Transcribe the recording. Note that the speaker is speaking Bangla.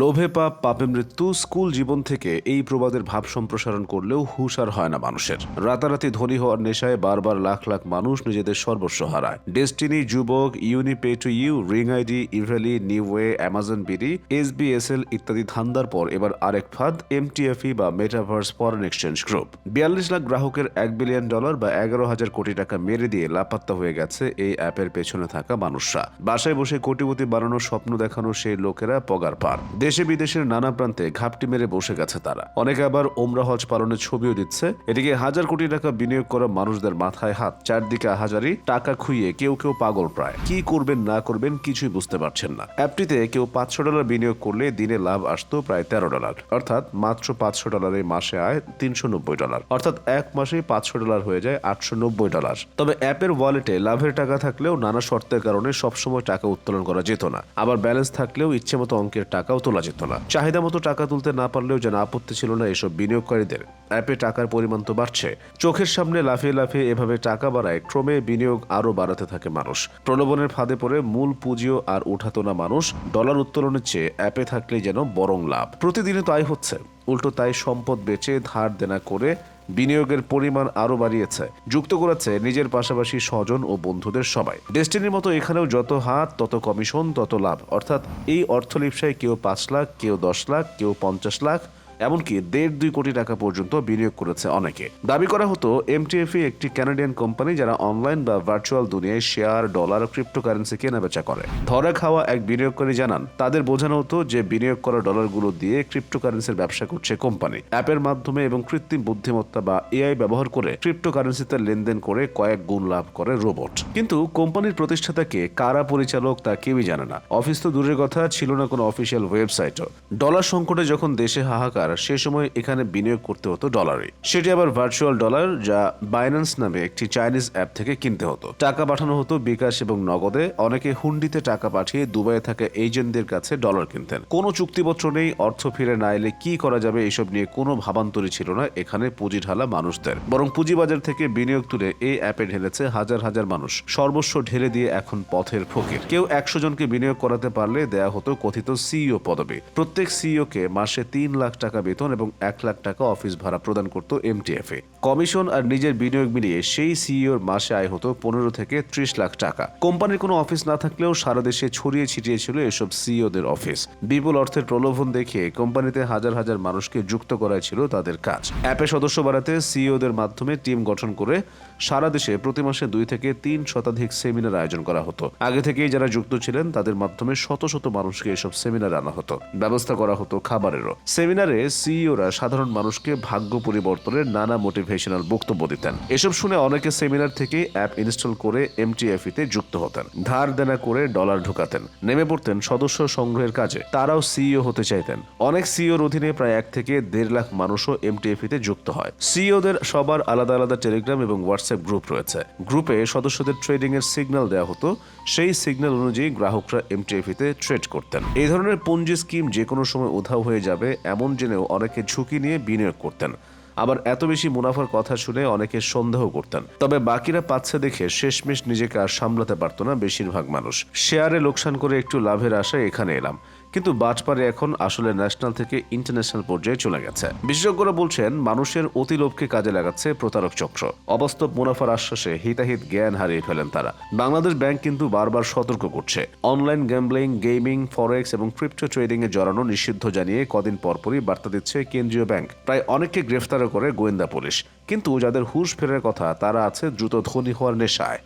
লোভে পাপ, পাপে মৃত্যু, স্কুল জীবন থেকে এই প্রবাদের ভাব সম্প্রসারণ করলেও হুশ আর হয় না মানুষের। রাতারাতি ধনী হওয়ার নেশায় বারবার লাখ লাখ মানুষ নিজেদের সর্বস্ব হারায়। ডেস্টিনি যুবক Unipay to you ring ID Evaly Newway Amazon BD SBSL ইত্যাদি ধান্দার পর এবার আরেক ফাঁদ এমটিএফই বা মেটাভার্স ফরেন এক্সচেঞ্জ গ্রুপ বিয়াল্লিশ লাখ গ্রাহকের এক বিলিয়ন ডলার বা এগারো হাজার কোটি টাকা মেরে দিয়ে লাপাত্তা হয়ে গেছে এই অ্যাপের পেছনে থাকা মানুষরা। বাসায় বসে কোটিপতি বানানোর স্বপ্ন দেখানো সেই লোকেরা পগার পার দেশে বিদেশের নানা প্রান্তে ঘাপটি মেরে বসে গেছে তারা। অনেকে আবার ওমরা হজ পালনের ছবিও দিচ্ছে। এদিকে হাজার কোটি টাকা বিনিয়োগ করা মানুষদের মাথায় হাত। চারদিকে আহাজারি টাকা খুইয়ে কেউ কেউ পাগল প্রায়। কি করবেন, না করবেন কিছুই বুঝতে পারছেন না। অ্যাপটিতে কেউ পাঁচশো ডলার বিনিয়োগ করলে দিনে লাভ আসতো প্রায় তেরো ডলার। অর্থাৎ মাত্র পাঁচশো ডলারে মাসে আয় তিনশো নব্বই ডলার। অর্থাৎ এক মাসে পাঁচশো ডলার হয়ে যায় আটশো নব্বই ডলার। তবে অ্যাপের ওয়ালেটে লাভের টাকা থাকলেও নানা শর্তের কারণে সবসময় টাকা উত্তোলন করা যেত না। আবার ব্যালেন্স থাকলেও ইচ্ছে মতো অঙ্কের টাকাও তোলা যেত না। চাহিদা মতো টাকা তুলতে না পারলেও যেন আপত্তি ছিল না এসব বিনিয়োগকারীদের। অ্যাপে টাকার পরিমাণ তো বাড়ছে। চোখের সামনে লাফিয়ে লাফিয়ে এভাবে টাকা বাড়ায় ক্রমে বিনিয়োগ আরও বাড়াতে থাকে মানুষ। প্রলোভনের ফাঁদে পড়ে মূল পুঁজিও আর উঠাতো না মানুষ। ডলার উত্তোলনের চেয়ে অ্যাপে থাকলেই যেন বরং লাভ। প্রতিদিনে তাই হচ্ছে। উল্টো তাই সম্পদ বেচে ধার দেনা করে বিনিয়োগের পরিমাণ আরও বাড়িয়েছে। যুক্ত করেছে নিজের পাশাপাশি স্বজন ও বন্ধুদের সবাই। ডেস্টিনির মতো এখানেও যত হাত তত কমিশন, তত লাভ। অর্থাৎ এই অর্থলিপসায় কেউ পাঁচ লাখ, কেউ দশ লাখ, কেউ পঞ্চাশ লাখ এমনকি দেড় দুই কোটি টাকা পর্যন্ত বিনিয়োগ করেছে অনেকে। দাবি করা হতো এমটিএফি একটি ক্যানাডিয়ান কোম্পানি যারা অনলাইন বা ভার্চুয়াল দুনিয়ায় শেয়ার ডলার ও ক্রিপ্টোকারেন্সি কেনাবেচা করে। ধরা খাওয়া এক বিনিয়োগকারী জানান, তাদের বোঝানো হতো যে বিনিয়োগ করা ডলারগুলো দিয়ে ক্রিপ্টোকারেন্সির ব্যবসা করছে কোম্পানি অ্যাপের মাধ্যমে এবং কৃত্রিম বুদ্ধিমত্তা বা এআই ব্যবহার করে ক্রিপ্টোকারেন্সিতে লেনদেন করে কয়েক গুণ লাভ করে রোবট কিন্তু কোম্পানির প্রতিষ্ঠাতাকে কারা পরিচালক তা কেউই জানে না। অফিস তো দূরের কথা, ছিল না কোনো অফিসিয়াল ওয়েবসাইটও ডলার সংকটে যখন দেশে হাহাকার সে সময় এখানে বিনিয়োগ করতে হতো ডলারে সেটি আবার ভার্চুয়াল ডলার যা বাইন্যান্স নামে একটি চাইনিজ অ্যাপ থেকে কিনতে হতো। টাকা পাঠানো হতো বিকাশ এবং নগদে। অনেকে হুন্ডিতে টাকা পাঠিয়ে দুবাইয়ে থাকা এজেন্টদের কাছে ডলার কিনতেন। কোনো চুক্তিপত্র নেই, অর্থ ফিরে না এলে কি করা যাবে এসব নিয়ে কোনো ভাবান্তরই ছিল না এখানে পুঁজি ঢালা মানুষদের। বরং পুঁজিবাজার থেকে বিনিয়োগ তুলে এই অ্যাপে ঢেলেছে হাজার হাজার মানুষ। সর্বস্ব ঢেলে দিয়ে এখন পথের ফকির। কেউ একশো জনকে বিনিয়োগ করাতে পারলে দেয়া হতো কথিত সিইও পদবি। প্রত্যেক সিইও কে মাসে তিন লাখ টাকা বেতন এবং এক লাখ টাকা অফিস ভাড়া প্রদান করত এমটিএফ এ। কমিশন আর নিজের বিনিয়োগ মিলিয়ে সেই সিইওর মাসে আয় হতো পনেরো থেকে ত্রিশ লাখ টাকা। কোম্পানির কোনো অফিস না থাকলেও সারা দেশে ছড়িয়ে ছিটিয়ে ছিল এসব সিইওদের অফিস। বিপুল অর্থের প্রলোভন দেখিয়ে কোম্পানিতে হাজার হাজার মানুষকে যুক্ত করাই ছিল তাদের কাজ। অ্যাপে সদস্য বাড়াতে সিইওদের মাধ্যমে টিম গঠন করে সারা দেশে প্রতি মাসে দুই থেকে তিন শতাধিক সেমিনার আয়োজন করা হতো। আগে থেকেই যারা যুক্ত ছিলেন, তাদের মাধ্যমে শত শত মানুষকে এসব সেমিনার আনা হতো। ব্যবস্থা করা হতো খাবারেরও। সেমিনারে সিইওরা সাধারণ মানুষকে ভাগ্য পরিবর্তনের নানা মোটিভেশনাল বক্তব্য দিতেন। এসব শুনে অনেকে সেমিনার থেকে অ্যাপ ইনস্টল করে এমটিএফ তে যুক্ত হতেন। ধার দেনা করে ডলার ঢুকাতেন। নেমে পড়তেন সদস্য সংগ্রহের কাজে। তারাও সিইও হতে চাইতেন। অনেক সিইওর অধীনে প্রায় এক থেকে দেড় লাখ মানুষও এমটিএফ তে যুক্ত হয়। সিইওদের সবার আলাদা আলাদা টেলিগ্রাম এবং হোয়াটসঅ্যাপ গ্রুপ রয়েছে। গ্রুপে সদস্যদের ট্রেডিং এর সিগন্যাল দেওয়া হতো। সেই সিগন্যাল অনুযায়ী গ্রাহকরা এমটিএফ তে ট্রেড করতেন। এই ধরনের পঞ্জি স্কিম যে কোনো সময় উধাও হয়ে যাবে, এমন জেনেও অনেকে ঝুঁকি নিয়ে বিনিয়োগ করতেন। আবার এত বেশি মুনাফার কথা শুনে অনেকে সন্দেহ করতেন। তবে বাকিরা পাচ্ছে দেখে শেষমেশ নিজেকে আর সামলাতে পারত না বেশিরভাগ মানুষ। শেয়ারে লোকসান করে একটু লাভের আশায় এখানে এলাম। কিন্তু বাজপারে এখন আসলে ন্যাশনাল থেকে ইন্টারন্যাশনাল পর্যায়ে চলে গেছে। বিশেষজ্ঞরা বলছেন, মানুষের অতি লোভকে কাজে লাগাচ্ছে প্রতারক চক্র। অবাস্তব মুনাফার আশ্বাসে হিতাহিত জ্ঞান হারিয়ে ফেলেন তারা। বাংলাদেশ ব্যাংক কিন্তু বারবার সতর্ক করছে। অনলাইন গ্যাম্বলিং গেমিং ফরেক্স এবং ক্রিপ্টো ট্রেডিং এ জড়ানো নিষিদ্ধ জানিয়ে কদিন পরপরই বার্তা দিচ্ছে কেন্দ্রীয় ব্যাংক। প্রায় অনেককে গ্রেফতারও করে গোয়েন্দা পুলিশ। কিন্তু যাদের হুশ ফেরার কথা, তারা আছে দ্রুত ধনী হওয়ার নেশায়।